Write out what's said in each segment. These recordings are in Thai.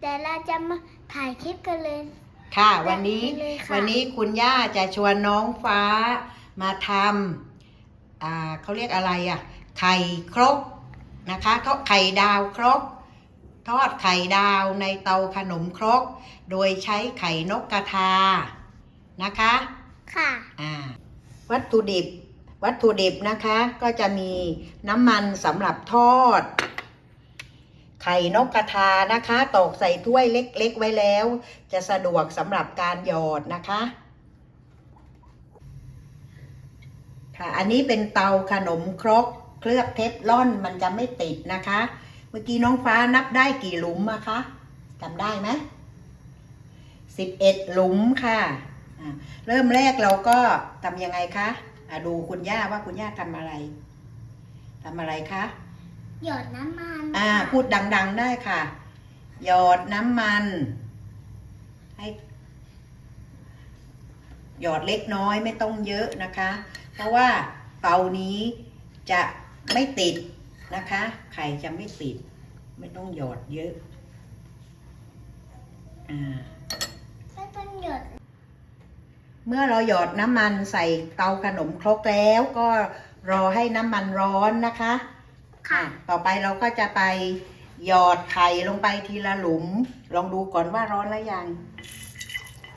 เดี๋ยวเราจะมาถ่ายคลิปกันเลย ค่ะวันนี้ได้เลยค่ะ วันนี้คุณย่าจะชวนน้องฟ้ามาทำอ่าเขาเรียกอะไรอะ ไข่ครกนะคะเขาไข่ดาวครก ทอดไข่ดาวในเตาขนมครก โดยใช้ไข่นกกระทานะคะ ค่ะ อ่าวัตถุดิบ วัตถุดิบนะคะก็จะมีน้ำมันสำหรับทอด ไข่นกกระทานะคะ ตอกใส่ถ้วยเล็กๆไว้แล้ว จะสะดวกสำหรับการหยอดนะคะ ค่ะอันนี้เป็นเตาขนมครก เคลือบเทฟลอนมันจะไม่ติดนะคะ เมื่อกี้น้องฟ้านับได้กี่หลุมอะคะจำได้ไหมสิบเอ็ดหลุมค่ะอ่าเริ่มแรกเราก็ทำยังไงคะอะดูคุณย่าว่าคุณย่าทำอะไรทำอะไรคะ หยดน้ำมันอ่าค่ะพูดดัง ๆ ได้ค่ะ หยอดน้ำมัน ให้ หยอดเล็กน้อยไม่ต้องเยอะนะคะ เพราะว่าเตานี้จะไม่ติดนะคะ ไข่จะไม่ติด ไม่ต้องหยอดเยอะ อ่า ไม่ต้องหยดเมื่อเราหยอดน้ำมันใส่เตาขนมครกแล้วก็รอให้น้ำมันร้อนนะคะ ค่ะ ต่อไปเราก็จะไปหยอดไข่ลงไปทีละหลุม ลองดูก่อนว่าร้อนแล้วยัง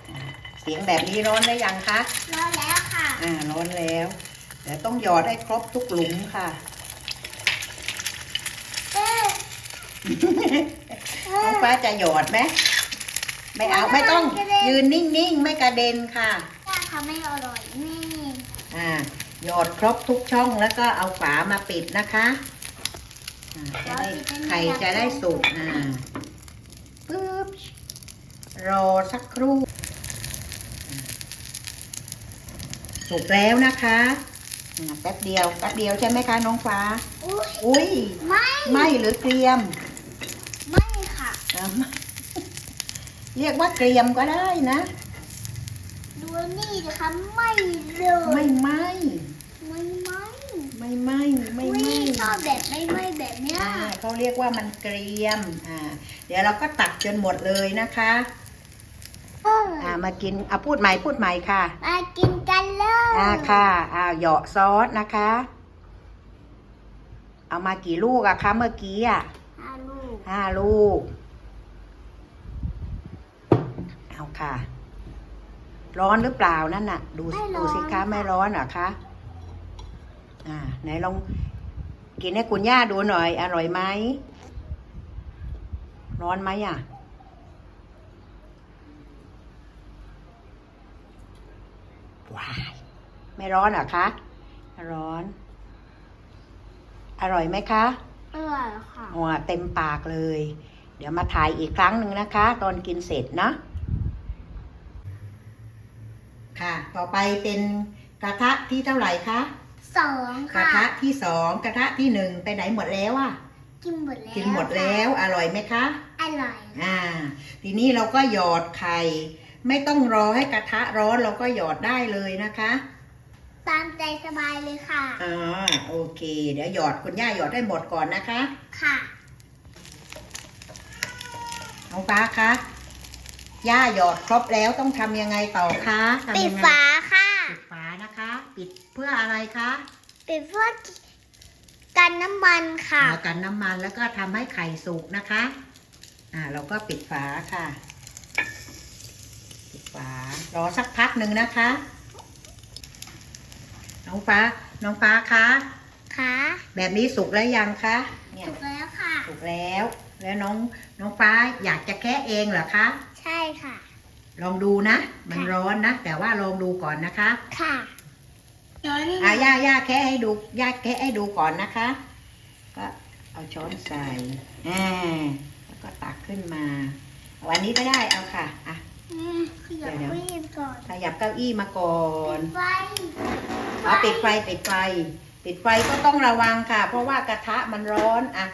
อ่าเสียงแบบนี้ร้อนแล้วยังคะรอแล้วค่ะ อ่า ร้อนแล้วเดี๋ยวต้องหยอดให้ครบทุกหลุมค่ะเอ๊ะเอ๊น้องะฟ้าจะหยอดไหมไม่เอาไม่ต้องยืนนิ่งๆ ไม่กระเด็นค่ะย่าทำให้อร่อยนี่ อ่าหยอดครบทุกช่องแล้วก็เอาฝามาปิดนะคะอ่า จะได้ไข่จะได้สุกอ่าปึ๊บรอสักครู่อ่าสุกแล้วนะคะอ่าแป๊บเดียวแป๊บเดียวใช่ไหมคะน้องฟ้า อุ้ยอุ้ยไม่ไหม่หรือเกรียม ไม่ค่ะอ่าเรียกว่าเกรียมก็ได้นะ ดูนี่นะคะไม่เลยไม่ไหม้ไม่ไม่ไม่ไหม้ไม่ไหม้อุ๊ยชอบแบบไม่ไม่แบบ เนี้ยอ่าเขาเรียกว่ามันเกรียมอ่าเดี๋ยวเราก็ตักจนหมดเลยนะคะเอออ่ามากินอะพูดใหม่พูดใหม่ค่ะมากินกันเลยอ่าค่ะอ่าเหยาะซอสนะคะ เอามากี่ลูกอะคะเมื่อกี้อะห้าลูกห้าลูกเอาค่ะ ร้อนหรือเปล่านั่นน่ะ ดูดูสิคะไม่ร้อนเหรอคะอ่าไหนลอง กินให้คุณย่าดูหน่อย อร่อยไหม ร้อนไหมอะ ว้าย ไม่ร้อนเหรอคะ ร้อน อร่อยไหมคะ อร่อยค่ะหัวเต็มปากเลย เดี๋ยวมาถ่ายอีกครั้งหนึ่งนะคะ ตอนกินเสร็จเนาะค่ะ ต่อไปเป็นกระทะที่เท่าไหร่คะ สองกระค่ะ ทะที่สองกระทะที่หนึ่งไปไหนหมดแล้วอะกินหมดแล้วกินหมดแล้วอร่อยไหมคะ อร่อย อ่า ทีนี้เราก็หยอดไข่ ไม่ต้องรอให้กระทะร้อนเราก็หยอดได้เลยนะคะ ตามใจสบายเลยค่ะ อ่าโอเค เดี๋ยวหยอดคุณย่าหยอดได้หมดก่อนนะคะ ค่ะ น้องฟ้าคะ ย่าหยอดครบแล้วต้องทำยังไงต่อคะทำปิดยังไงฝาค่ะ ปิดฝานะคะ ปิด เพื่ออะไรคะปิดเพื่อกันน้ำมันค่ะเอากันน้ำมันแล้วก็ทำให้ไข่สุกนะคะ อ่า เราก็ปิดฝาค่ะ ปิดฝารอสักพักหนึ่งนะคะ น้องฟ้า น้องฟ้าคะค่ะแบบนี้สุกแล้วยังคะเนี่ยถูกแล้วค่ะสุกแล้ว แล้วน้องน้องฟ้าอยากจะแคะเองเหรอคะ ใช่ค่ะ ลองดูนะ มันค่ะร้อนนะ แต่ว่าลองดูก่อนนะคะ ค่ะ ย้อนอะย่าย่าแคะให้ดูย่าแคะให้ดูก่อนนะคะ ก็เอาช้อนใส่อ่าแล้วก็ตักขึ้นมาเอาอันนี้ก็ได้เอาค่ะอะ อืมขยับเดี๋ยวไปอีกก่อนขยับเก้าอี้มาก่อนไฟเอาปิดไฟปิดไฟปิดไฟก็ต้องระวังค่ะ เพราะว่ากระทะมันร้อนอะ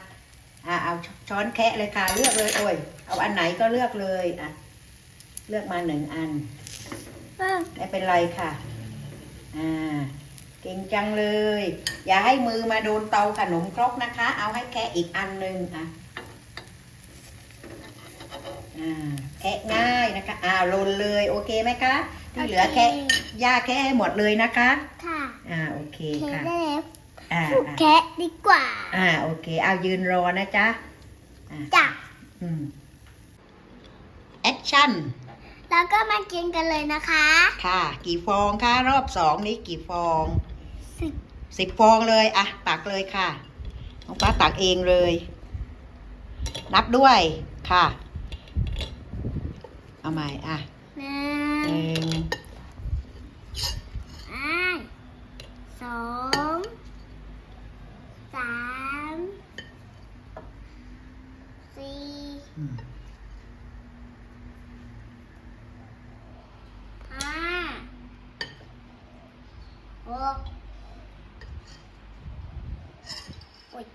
อะเอาช้อนแคะเลยค่ะ เลือกเลยโอ้ยเอาอันไหนก็เลือกเลยอะเลือกมาหนึ่งอันเออไม่เป็นไรค่ะ อ่าเก่งจังเลย อย่าให้มือมาโดนเตาขนมครกนะคะ เอาให้แค่อีกอันหนึ่งอะอ่าแคะง่ายนะคะอ่าลนเลยโอเคไหมคะที่เหลือแคะย่าแคะให้หมดเลยนะคะ ค่ะ อ่าโอเคเทค่ะได้แล้วอ่าผูกอ่าแคะดีกว่า อ่าโอเค เอายืนรอนะจ๊ะอ่าจ้ะอืมแอคชั่น แล้วก็มากินกันเลยนะคะ ค่ะ กี่ฟองคะรอบสองนี้กี่ฟองสิบสิบฟองเลยอะตักเลยค่ะน้องฟ้าตักเองเลย นับด้วยค่ะ เอาใหม่อะหนึ่หง นึ่ง อ่าสองสามสี่ อืม ห้า หกโอ๊ย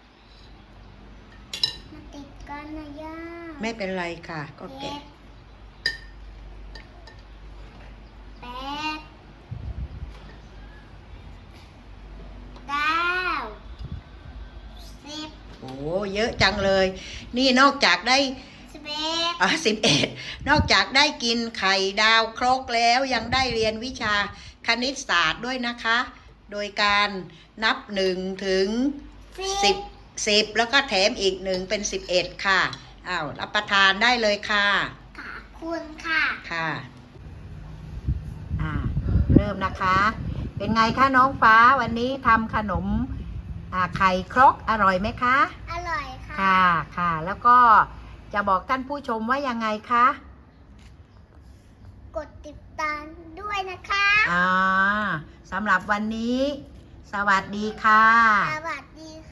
มาติดกันนะย่าไม่เป็นไรค่ะ ก็เจ็แกะดแปดเก้าสิบโอ้เยอะจังเลย นี่นอกจากได้สิบเอ็ดอะสิบเอ็ดนอกจากได้กินไข่ดาวครกแล้วยังได้เรียนวิชา คณิตศาสตร์ด้วยนะคะ โดยการนับหนึ่งถึงสิบสิบแล้วก็แถมอีกหนึ่งเป็นสิบเอ็ดค่ะอ้าวรับประทานได้เลยค่ะขอบคุณค่ะค่ะอ่าเริ่มนะคะ เป็นไงคะน้องฟ้าวันนี้ทำขนมอ่าไข่ครกอร่อยไหมคะ อร่อยค่ะ ค่ะค่ะ แล้วก็จะบอกท่านผู้ชมว่ายังไงคะ กดติดตามด้วยนะคะ อ่าสำหรับวันนี้ สวัสดีค่ะ สวัสดีค่ะ